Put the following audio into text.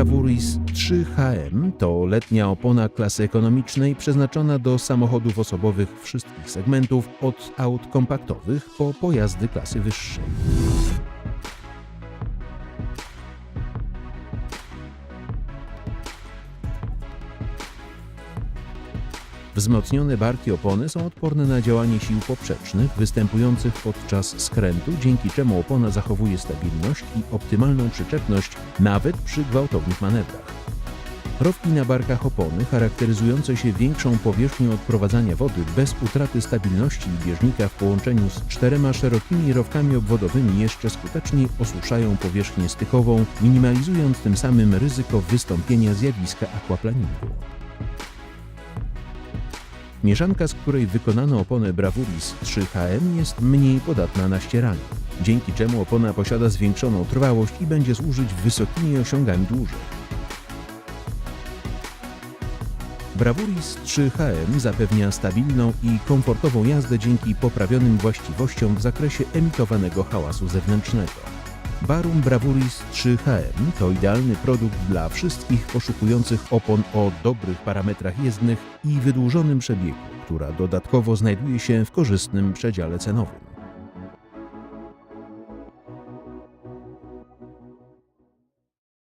Bravuris 3HM to letnia opona klasy ekonomicznej przeznaczona do samochodów osobowych wszystkich segmentów, od aut kompaktowych po pojazdy klasy wyższej. Wzmocnione barki opony są odporne na działanie sił poprzecznych występujących podczas skrętu, dzięki czemu opona zachowuje stabilność i optymalną przyczepność nawet przy gwałtownych manewrach. Rowki na barkach opony, charakteryzujące się większą powierzchnią odprowadzania wody bez utraty stabilności bieżnika w połączeniu z czterema szerokimi rowkami obwodowymi jeszcze skuteczniej osuszają powierzchnię stykową, minimalizując tym samym ryzyko wystąpienia zjawiska aquaplaningu. Mieszanka, z której wykonano oponę Bravuris 3HM jest mniej podatna na ścieranie, dzięki czemu opona posiada zwiększoną trwałość i będzie służyć wysokimi osiągami dłużej. Bravuris 3HM zapewnia stabilną i komfortową jazdę dzięki poprawionym właściwościom w zakresie emitowanego hałasu zewnętrznego. Barum Bravuris 3HM to idealny produkt dla wszystkich poszukujących opon o dobrych parametrach jezdnych i wydłużonym przebiegu, która dodatkowo znajduje się w korzystnym przedziale cenowym.